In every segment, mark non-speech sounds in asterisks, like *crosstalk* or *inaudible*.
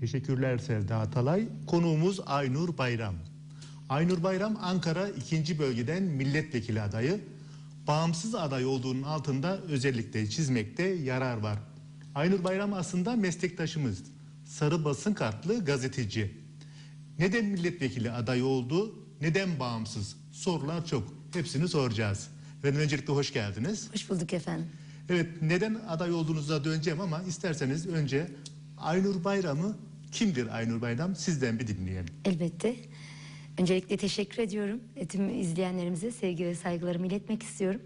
Teşekkürler Sevda Atalay. Konuğumuz Aynur Bayram. Aynur Bayram Ankara 2. bölgeden milletvekili adayı. Bağımsız aday olduğunun altında özellikle çizmekte yarar var. Aynur Bayram aslında meslektaşımız. Sarı basın kartlı gazeteci. Neden milletvekili adayı oldu? Neden bağımsız? Sorular çok. Hepsini soracağız. Ve öncelikle hoş geldiniz. Hoş bulduk efendim. Evet neden aday olduğunuza döneceğim ama isterseniz önce Aynur Bayram'ı kimdir Aynur Bayram sizden bir dinleyelim. Elbette. Öncelikle teşekkür ediyorum. Tüm izleyenlerimize sevgi ve saygılarımı iletmek istiyorum.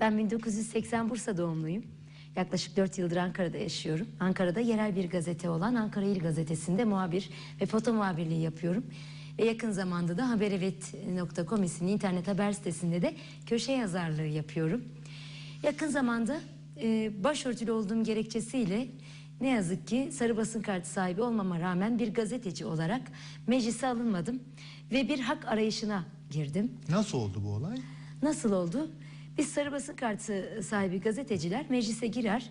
Ben 1980 Bursa doğumluyum. Yaklaşık 4 yıldır Ankara'da yaşıyorum. Ankara'da yerel bir gazete olan Ankara İl Gazetesi'nde muhabir ve foto muhabirliği yapıyorum. Ve yakın zamanda da haberevet.com isimli internet haber sitesinde de köşe yazarlığı yapıyorum. Yakın zamanda e, başörtülü olduğum gerekçesiyle ne yazık ki sarı basın kartı sahibi olmama rağmen bir gazeteci olarak meclise alınmadım ve bir hak arayışına girdim. Nasıl oldu bu olay? Nasıl oldu? Biz sarı basın kartı sahibi gazeteciler meclise girer,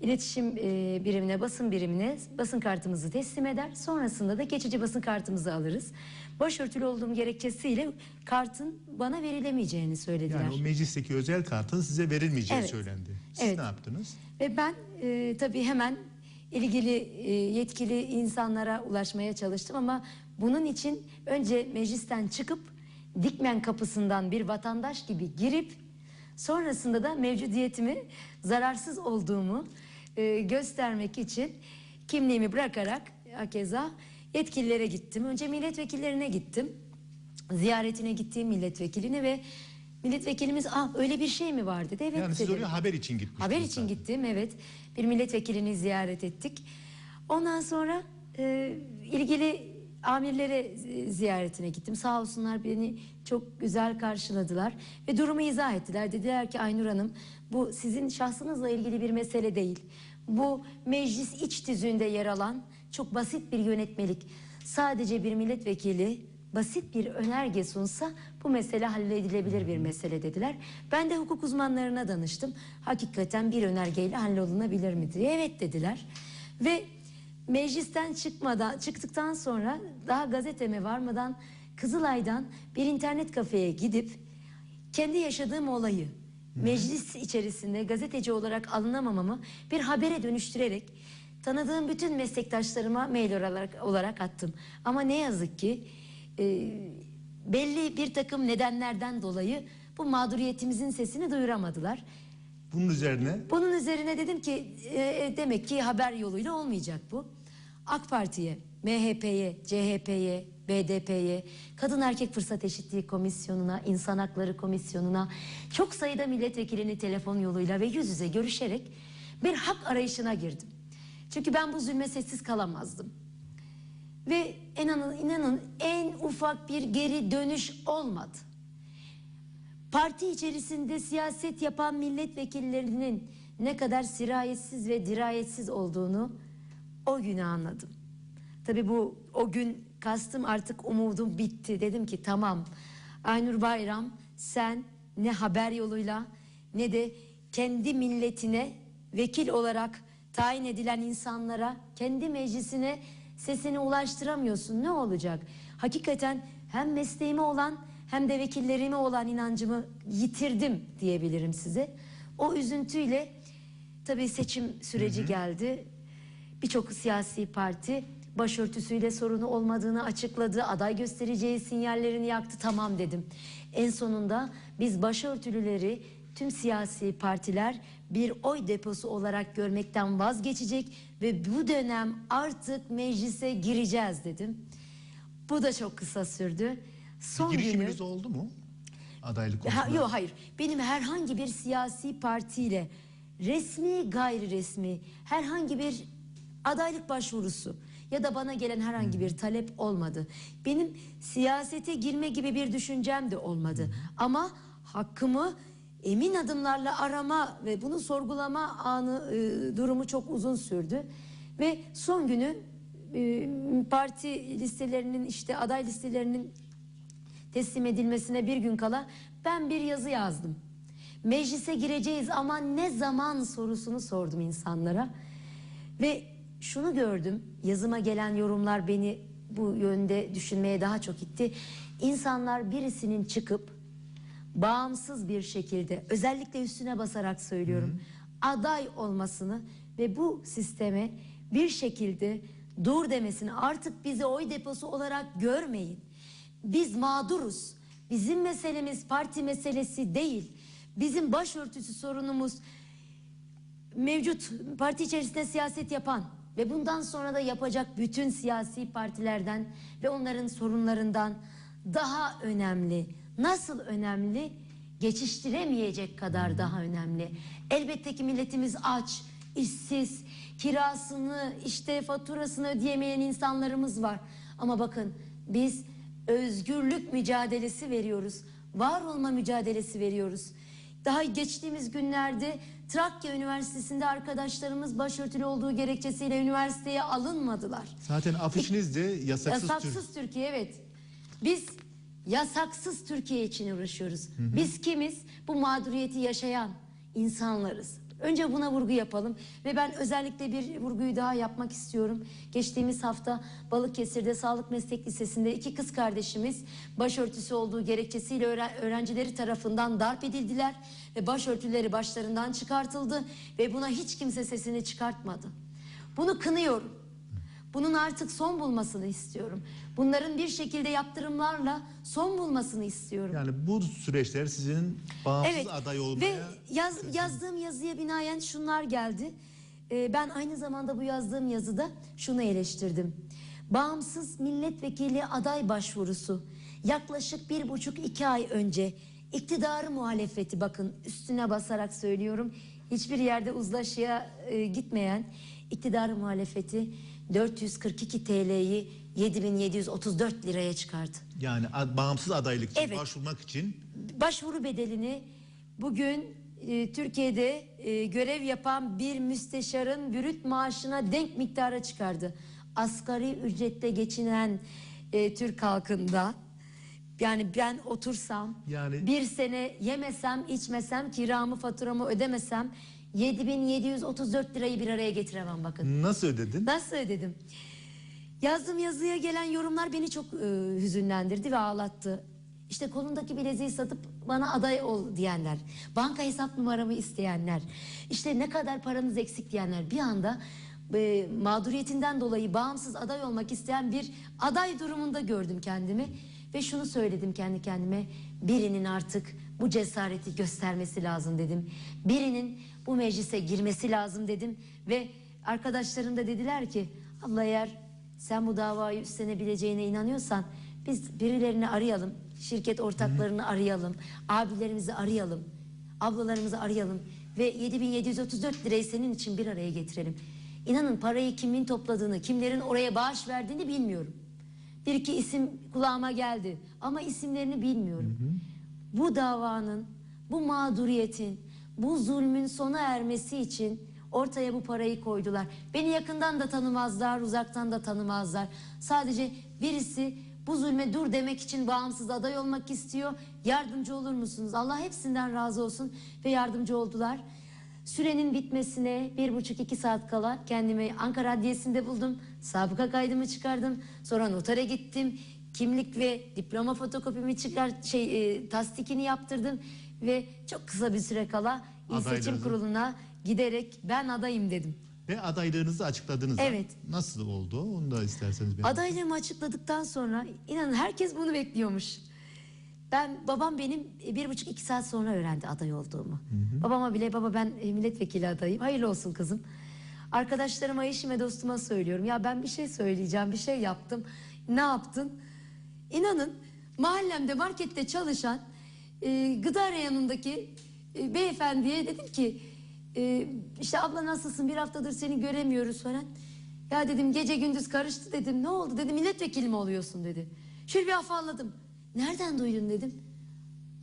iletişim e, birimine, basın birimine basın kartımızı teslim eder. Sonrasında da geçici basın kartımızı alırız. Başörtülü olduğum gerekçesiyle kartın bana verilemeyeceğini söylediler. Yani o meclisteki özel kartın size verilmeyeceği Evet. söylendi. Siz Evet. ne yaptınız? Ve ben e, tabii hemen ilgili e, yetkili insanlara ulaşmaya çalıştım ama bunun için önce meclisten çıkıp Dikmen kapısından bir vatandaş gibi girip sonrasında da mevcudiyetimi zararsız olduğumu e, göstermek için kimliğimi bırakarak hakeza yetkililere gittim. Önce milletvekillerine gittim. Ziyaretine gittiğim milletvekiline ve milletvekilimiz ah öyle bir şey mi var dedi. Evet yani siz oraya haber için gitmiştiniz. Haber için zaten. gittim evet. Bir milletvekilini ziyaret ettik. Ondan sonra e, ilgili amirlere ziyaretine gittim. Sağ olsunlar beni çok güzel karşıladılar ve durumu izah ettiler. Dediler ki Aynur Hanım bu sizin şahsınızla ilgili bir mesele değil. Bu meclis iç tüzüğünde yer alan çok basit bir yönetmelik. Sadece bir milletvekili basit bir önerge sunsa bu mesele halledilebilir bir mesele dediler. Ben de hukuk uzmanlarına danıştım. Hakikaten bir önergeyle hallolunabilir mi diye. Evet dediler. Ve meclisten çıkmadan çıktıktan sonra daha gazeteme varmadan Kızılay'dan bir internet kafeye gidip kendi yaşadığım olayı meclis içerisinde gazeteci olarak alınamamamı bir habere dönüştürerek tanıdığım bütün meslektaşlarıma mail olarak, olarak attım. Ama ne yazık ki e, belli bir takım nedenlerden dolayı bu mağduriyetimizin sesini duyuramadılar. Bunun üzerine Bunun üzerine dedim ki e, demek ki haber yoluyla olmayacak bu. AK Parti'ye, MHP'ye, CHP'ye, BDP'ye, Kadın Erkek Fırsat Eşitliği Komisyonu'na, İnsan Hakları Komisyonu'na çok sayıda milletvekilini telefon yoluyla ve yüz yüze görüşerek bir hak arayışına girdim. Çünkü ben bu zulme sessiz kalamazdım. Ve inanın, inanın en ufak bir geri dönüş olmadı. Parti içerisinde siyaset yapan milletvekillerinin ne kadar sirayetsiz ve dirayetsiz olduğunu o günü anladım. Tabii bu o gün kastım artık umudum bitti. Dedim ki tamam Aynur Bayram sen ne haber yoluyla ne de kendi milletine vekil olarak tayin edilen insanlara kendi meclisine sesini ulaştıramıyorsun. Ne olacak? Hakikaten hem mesleğime olan hem de vekillerime olan inancımı yitirdim diyebilirim size. O üzüntüyle tabii seçim süreci geldi. Birçok siyasi parti başörtüsüyle sorunu olmadığını açıkladı. Aday göstereceği sinyallerini yaktı. Tamam dedim. En sonunda biz başörtülüleri tüm siyasi partiler bir oy deposu olarak görmekten vazgeçecek ve bu dönem artık meclise gireceğiz dedim. Bu da çok kısa sürdü. Son bir günü girişiminiz oldu mu? Adaylık Ha, konusunda. yok hayır. Benim herhangi bir siyasi partiyle resmi gayri resmi herhangi bir adaylık başvurusu ya da bana gelen herhangi bir talep olmadı. Benim siyasete girme gibi bir düşüncem de olmadı. Ama hakkımı emin adımlarla arama ve bunu sorgulama anı e, durumu çok uzun sürdü. Ve son günü e, parti listelerinin işte aday listelerinin teslim edilmesine bir gün kala ben bir yazı yazdım. Meclise gireceğiz ama ne zaman sorusunu sordum insanlara. Ve şunu gördüm. Yazıma gelen yorumlar beni bu yönde düşünmeye daha çok itti. İnsanlar birisinin çıkıp bağımsız bir şekilde özellikle üstüne basarak söylüyorum. Aday olmasını ve bu sisteme bir şekilde dur demesini artık bizi oy deposu olarak görmeyin. Biz mağduruz. Bizim meselemiz parti meselesi değil. Bizim başörtüsü sorunumuz mevcut parti içerisinde siyaset yapan ve bundan sonra da yapacak bütün siyasi partilerden ve onların sorunlarından daha önemli. Nasıl önemli? Geçiştiremeyecek kadar daha önemli. Elbette ki milletimiz aç, işsiz, kirasını, işte faturasını ödeyemeyen insanlarımız var. Ama bakın biz özgürlük mücadelesi veriyoruz. Var olma mücadelesi veriyoruz. Daha geçtiğimiz günlerde Trakya Üniversitesi'nde arkadaşlarımız başörtülü olduğu gerekçesiyle üniversiteye alınmadılar. Zaten afişiniz de yasaksız, Yasaksız Türkiye evet. Biz yasaksız Türkiye için uğraşıyoruz. Biz kimiz? Bu mağduriyeti yaşayan insanlarız. Önce buna vurgu yapalım ve ben özellikle bir vurguyu daha yapmak istiyorum. Geçtiğimiz hafta Balıkesir'de Sağlık Meslek Lisesi'nde iki kız kardeşimiz başörtüsü olduğu gerekçesiyle öğren- öğrencileri tarafından darp edildiler ve başörtüleri başlarından çıkartıldı ve buna hiç kimse sesini çıkartmadı. Bunu kınıyorum. Bunun artık son bulmasını istiyorum. Bunların bir şekilde yaptırımlarla son bulmasını istiyorum. Yani bu süreçler sizin bağımsız aday olmaya Ve yaz, yazdığım yazıya binaen şunlar geldi. Ee, ben aynı zamanda bu yazdığım yazıda şunu eleştirdim. Bağımsız milletvekili aday başvurusu yaklaşık bir buçuk iki ay önce iktidarı muhalefeti bakın üstüne basarak söylüyorum. Hiçbir yerde uzlaşıya e, gitmeyen iktidarı muhalefeti 442 TL'yi 7734 liraya çıkardı. yani ad- bağımsız adaylık için Evet. başvurmak için başvuru bedelini bugün e, Türkiye'de e, görev yapan bir müsteşarın bürüt maaşına denk miktara çıkardı. Asgari ücretle geçinen e, Türk halkında yani ben otursam Yani- bir sene yemesem içmesem kiramı faturamı ödemesem 7734 lirayı bir araya getiremem bakın. nasıl ödedin? Nasıl ödedim? Yazdığım yazıya gelen yorumlar beni çok e, hüzünlendirdi ve ağlattı. İşte kolundaki bileziği satıp bana aday ol diyenler, banka hesap numaramı isteyenler, işte ne kadar paranız eksik diyenler bir anda e, mağduriyetinden dolayı bağımsız aday olmak isteyen bir aday durumunda gördüm kendimi ve şunu söyledim kendi kendime birinin artık bu cesareti göstermesi lazım dedim. Birinin bu meclise girmesi lazım dedim ve arkadaşlarım da dediler ki abla eğer sen bu davayı üstlenebileceğine inanıyorsan biz birilerini arayalım. Şirket ortaklarını arayalım. Abilerimizi arayalım. Ablalarımızı arayalım. Ve 7734 lirayı senin için bir araya getirelim. İnanın parayı kimin topladığını, kimlerin oraya bağış verdiğini bilmiyorum. Bir iki isim kulağıma geldi ama isimlerini bilmiyorum. Bu davanın, bu mağduriyetin, bu zulmün sona ermesi için ortaya bu parayı koydular. Beni yakından da tanımazlar, uzaktan da tanımazlar. Sadece birisi bu zulme dur demek için bağımsız aday olmak istiyor. Yardımcı olur musunuz? Allah hepsinden razı olsun ve yardımcı oldular. Sürenin bitmesine bir buçuk iki saat kala kendimi Ankara Adliyesi'nde buldum. Sabıka kaydımı çıkardım. Sonra notere gittim. Kimlik ve diploma fotokopimi çıkar, şey e, tasdikini yaptırdım ve çok kısa bir süre kala İl Seçim Kurulu'na giderek ben adayım dedim. Ve adaylığınızı açıkladınız. Evet. Nasıl oldu? Onu da isterseniz bir Adaylığımı açıkladıktan sonra inanın herkes bunu bekliyormuş. Ben babam benim e, bir buçuk iki saat sonra öğrendi aday olduğumu. Babama bile baba ben e, milletvekili adayım. Hayırlı olsun kızım. Arkadaşlarıma, eşime, dostuma söylüyorum. Ya ben bir şey söyleyeceğim, bir şey yaptım. Ne yaptın? İnanın mahallemde markette çalışan e, gıda reyonundaki e, beyefendiye dedim ki e, işte abla nasılsın bir haftadır seni göremiyoruz falan. Ya dedim gece gündüz karıştı dedim ne oldu dedim milletvekili mi oluyorsun dedi. Şöyle bir afalladım. Nereden duydun dedim.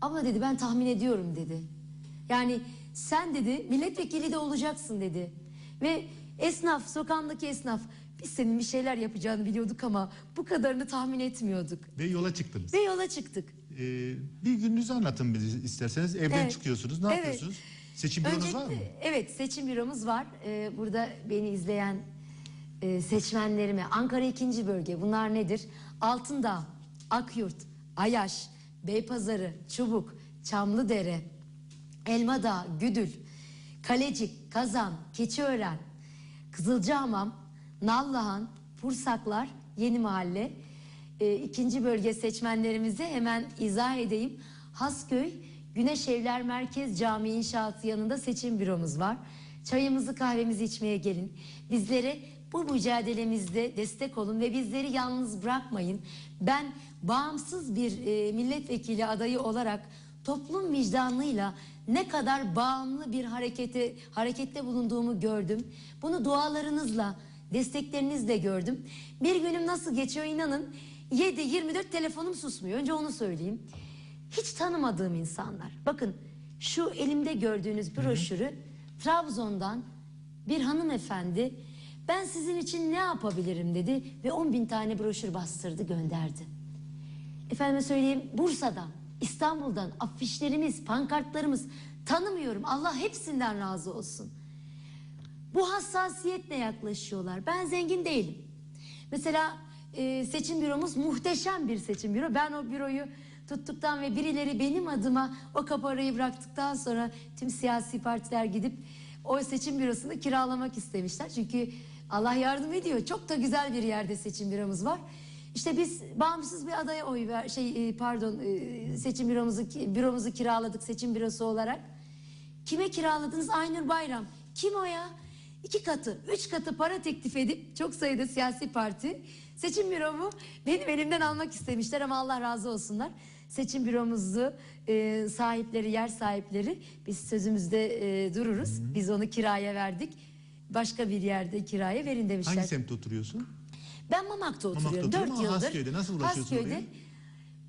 Abla dedi ben tahmin ediyorum dedi. Yani sen dedi milletvekili de olacaksın dedi. Ve esnaf sokağındaki esnaf biz senin bir şeyler yapacağını biliyorduk ama bu kadarını tahmin etmiyorduk. Ve yola çıktınız. Ve yola çıktık. Ee, bir gününüzü anlatın bize isterseniz. Evden Evet. çıkıyorsunuz. Ne Evet. yapıyorsunuz? Seçim büronuz var mı? Evet seçim büromuz var. Ee, burada beni izleyen e, seçmenlerime Ankara 2. bölge bunlar nedir? Altındağ, Akyurt, Ayaş, Beypazarı, Çubuk, Çamlıdere, Elmadağ, Güdül, Kalecik, Kazan, Keçiören, Kızılcahamam, Nallıhan, Pursaklar, Yeni Mahalle. E, ikinci bölge seçmenlerimize hemen izah edeyim. Hasköy, Güneş Evler Merkez Camii inşaatı yanında seçim büromuz var. Çayımızı kahvemizi içmeye gelin. Bizlere bu mücadelemizde destek olun ve bizleri yalnız bırakmayın. Ben bağımsız bir e, milletvekili adayı olarak toplum vicdanıyla ne kadar bağımlı bir harekete harekette bulunduğumu gördüm. Bunu dualarınızla, desteklerinizle gördüm. Bir günüm nasıl geçiyor inanın 7-24 telefonum susmuyor. Önce onu söyleyeyim. Hiç tanımadığım insanlar. Bakın şu elimde gördüğünüz broşürü Trabzon'dan bir hanımefendi ben sizin için ne yapabilirim dedi ve 10 bin tane broşür bastırdı gönderdi. Efendime söyleyeyim Bursa'dan, İstanbul'dan afişlerimiz, pankartlarımız tanımıyorum. Allah hepsinden razı olsun. Bu hassasiyetle yaklaşıyorlar. Ben zengin değilim. Mesela e, seçim büromuz muhteşem bir seçim büro. Ben o büroyu tuttuktan ve birileri benim adıma o kaparayı bıraktıktan sonra tüm siyasi partiler gidip o seçim bürosunu kiralamak istemişler. Çünkü Allah yardım ediyor. Çok da güzel bir yerde seçim büromuz var. İşte biz bağımsız bir adaya oy ver, şey e, pardon e, seçim büromuzu büromuzu kiraladık seçim bürosu olarak. Kime kiraladınız? Aynur Bayram. Kim o ya? İki katı, üç katı para teklif edip çok sayıda siyasi parti seçim büromu benim elimden almak istemişler ama Allah razı olsunlar. Seçim büromuzu e, sahipleri, yer sahipleri biz sözümüzde e, dururuz. Biz onu kiraya verdik. Başka bir yerde kiraya verin demişler. Hangi semtte oturuyorsun? Ben Mamak'ta oturuyorum. Dört ama yıldır. Hasköy'de nasıl ulaşıyorsun Hasköy'de. oraya?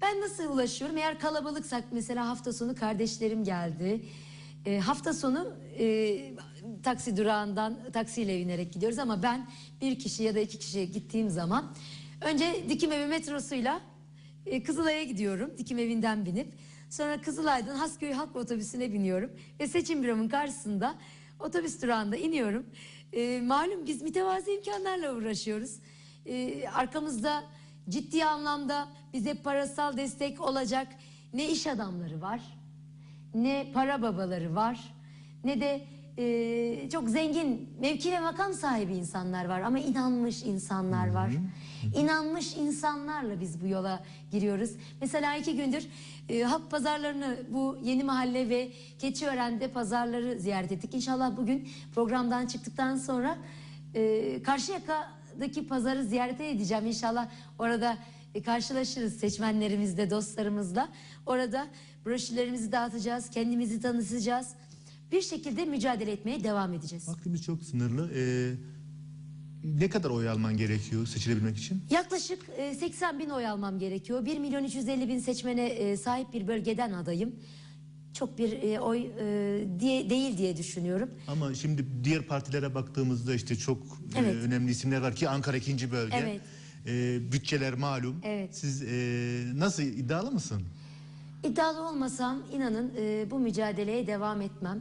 Ben nasıl ulaşıyorum? Eğer kalabalıksak mesela hafta sonu kardeşlerim geldi. E, hafta sonu e, taksi durağından taksiyle binerek gidiyoruz ama ben bir kişi ya da iki kişiye gittiğim zaman önce Dikim Evi metrosuyla e, Kızılay'a gidiyorum. Dikim Evi'nden binip sonra Kızılay'dan Hasköy Halk Otobüsü'ne biniyorum ve seçim büromun karşısında otobüs durağında iniyorum. E, malum biz mütevazi imkanlarla uğraşıyoruz. E, arkamızda ciddi anlamda bize parasal destek olacak ne iş adamları var, ne para babaları var, ne de e, çok zengin mevki ve makam sahibi insanlar var ama inanmış insanlar var. İnanmış insanlarla biz bu yola giriyoruz. Mesela iki gündür e, halk pazarlarını bu yeni mahalle ve Keçiören'de pazarları ziyaret ettik. İnşallah bugün programdan çıktıktan sonra e, Karşıyaka'daki pazarı ziyaret edeceğim. İnşallah orada e, karşılaşırız seçmenlerimizle, dostlarımızla. Orada broşürlerimizi dağıtacağız, kendimizi tanıtacağız. Bir şekilde mücadele etmeye devam edeceğiz. Vaktimiz çok sınırlı. Ee, ne kadar oy alman gerekiyor seçilebilmek için? Yaklaşık e, 80 bin oy almam gerekiyor. 1 milyon 350 bin seçmene e, sahip bir bölgeden adayım. Çok bir e, oy e, diye, değil diye düşünüyorum. Ama şimdi diğer partilere baktığımızda işte çok e, Evet. önemli isimler var ki Ankara ikinci bölge. Evet. E, bütçeler malum. Evet. Siz e, nasıl iddialı mısın? İddialı olmasam inanın e, bu mücadeleye devam etmem.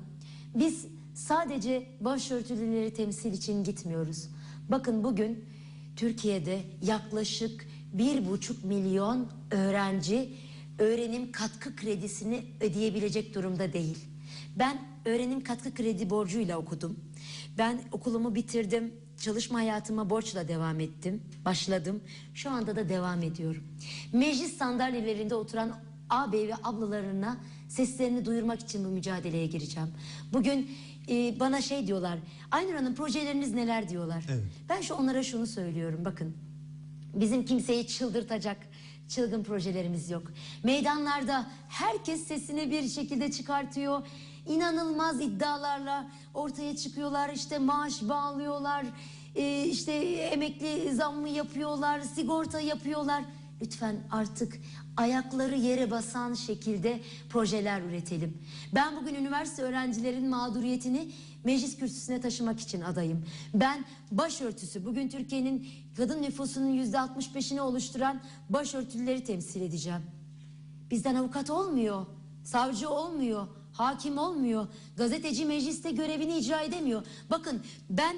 Biz sadece başörtülüleri temsil için gitmiyoruz. Bakın bugün Türkiye'de yaklaşık bir buçuk milyon öğrenci öğrenim katkı kredisini ödeyebilecek durumda değil. Ben öğrenim katkı kredi borcuyla okudum. Ben okulumu bitirdim. Çalışma hayatıma borçla devam ettim. Başladım. Şu anda da devam ediyorum. Meclis sandalyelerinde oturan ağabey ve ablalarına seslerini duyurmak için bu mücadeleye gireceğim. Bugün e, bana şey diyorlar. Aynur Hanım projeleriniz neler diyorlar. Evet. Ben şu onlara şunu söylüyorum. Bakın Bizim kimseyi çıldırtacak çılgın projelerimiz yok. Meydanlarda herkes sesini bir şekilde çıkartıyor. İnanılmaz iddialarla ortaya çıkıyorlar. İşte maaş bağlıyorlar. e, işte emekli zammı yapıyorlar. Sigorta yapıyorlar. Lütfen artık ayakları yere basan şekilde projeler üretelim. Ben bugün üniversite öğrencilerin mağduriyetini meclis kürsüsüne taşımak için adayım. Ben başörtüsü, bugün Türkiye'nin kadın nüfusunun yüzde 65'ini oluşturan başörtüleri temsil edeceğim. Bizden avukat olmuyor, savcı olmuyor, hakim olmuyor, gazeteci mecliste görevini icra edemiyor. Bakın ben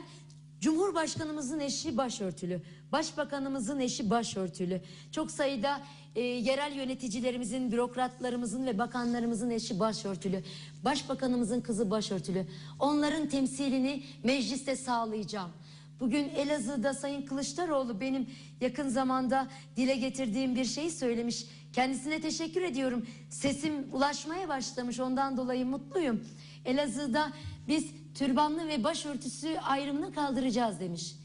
Cumhurbaşkanımızın eşi başörtülü, başbakanımızın eşi başörtülü. Çok sayıda e, yerel yöneticilerimizin, bürokratlarımızın ve bakanlarımızın eşi başörtülü. Başbakanımızın kızı başörtülü. Onların temsilini mecliste sağlayacağım. Bugün Elazığ'da Sayın Kılıçdaroğlu benim yakın zamanda dile getirdiğim bir şeyi söylemiş. Kendisine teşekkür ediyorum. Sesim ulaşmaya başlamış. Ondan dolayı mutluyum. Elazığ'da biz türbanlı ve başörtüsü ayrımını kaldıracağız demiş.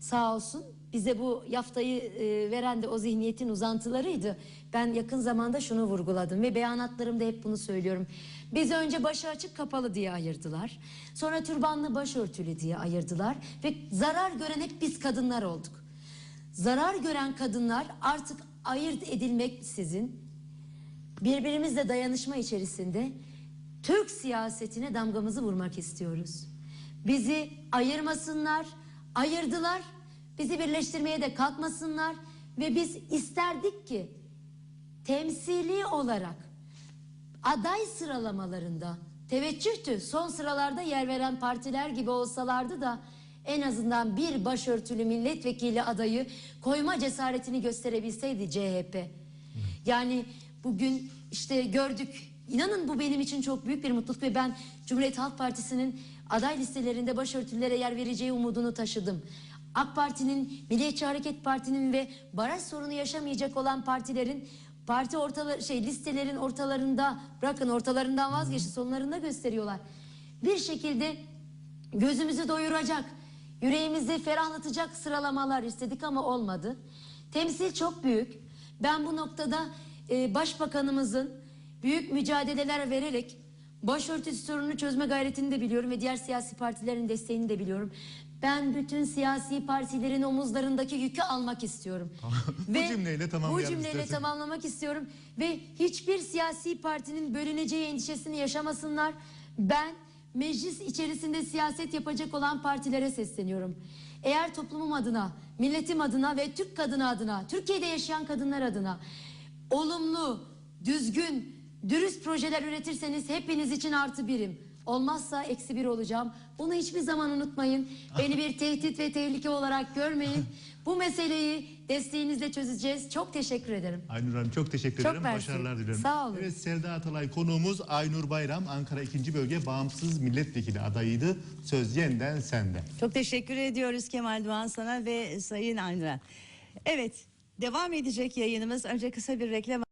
Sağ olsun bize bu yaftayı e, veren de o zihniyetin uzantılarıydı. Ben yakın zamanda şunu vurguladım ve beyanatlarımda hep bunu söylüyorum. Biz önce başı açık kapalı diye ayırdılar. Sonra türbanlı başörtülü diye ayırdılar ve zarar gören hep biz kadınlar olduk. Zarar gören kadınlar artık ayırt edilmeksizin birbirimizle dayanışma içerisinde Türk siyasetine damgamızı vurmak istiyoruz. Bizi ayırmasınlar, ayırdılar. Bizi birleştirmeye de kalkmasınlar ve biz isterdik ki temsili olarak aday sıralamalarında teveccühtü son sıralarda yer veren partiler gibi olsalardı da en azından bir başörtülü milletvekili adayı koyma cesaretini gösterebilseydi CHP. Yani bugün işte gördük inanın bu benim için çok büyük bir mutluluk ve ben Cumhuriyet Halk Partisi'nin aday listelerinde başörtülere yer vereceği umudunu taşıdım. AK Parti'nin, Milliyetçi Hareket Parti'nin ve baraj sorunu yaşamayacak olan partilerin parti ortaları şey listelerin ortalarında bırakın ortalarından vazgeçti sonlarında gösteriyorlar. Bir şekilde gözümüzü doyuracak, yüreğimizi ferahlatacak sıralamalar istedik ama olmadı. Temsil çok büyük. Ben bu noktada e, başbakanımızın büyük mücadeleler vererek başörtüsü sorununu çözme gayretini de biliyorum ve diğer siyasi partilerin desteğini de biliyorum. Ben bütün siyasi partilerin omuzlarındaki yükü almak istiyorum. *laughs* Bu cümleyle Bu tamamlayalım cümleyle istersen. tamamlamak istiyorum ve hiçbir siyasi partinin bölüneceği endişesini yaşamasınlar. Ben meclis içerisinde siyaset yapacak olan partilere sesleniyorum. Eğer toplumum adına, milletim adına ve Türk kadını adına, Türkiye'de yaşayan kadınlar adına olumlu, düzgün, dürüst projeler üretirseniz hepiniz için artı birim. Olmazsa eksi bir olacağım. Bunu hiçbir zaman unutmayın. Beni bir tehdit ve tehlike olarak görmeyin. *laughs* Bu meseleyi desteğinizle çözeceğiz. Çok teşekkür ederim. Aynur Hanım çok teşekkür Çok ederim. mersi. Başarılar diliyorum. Sağ olun. Evet Selda Atalay konuğumuz Aynur Bayram Ankara 2. Bölge Bağımsız Milletvekili adayıydı. Söz yeniden sende. Çok teşekkür ediyoruz Kemal Doğan sana ve Sayın Aynur'a. Evet devam edecek yayınımız. Önce kısa bir reklam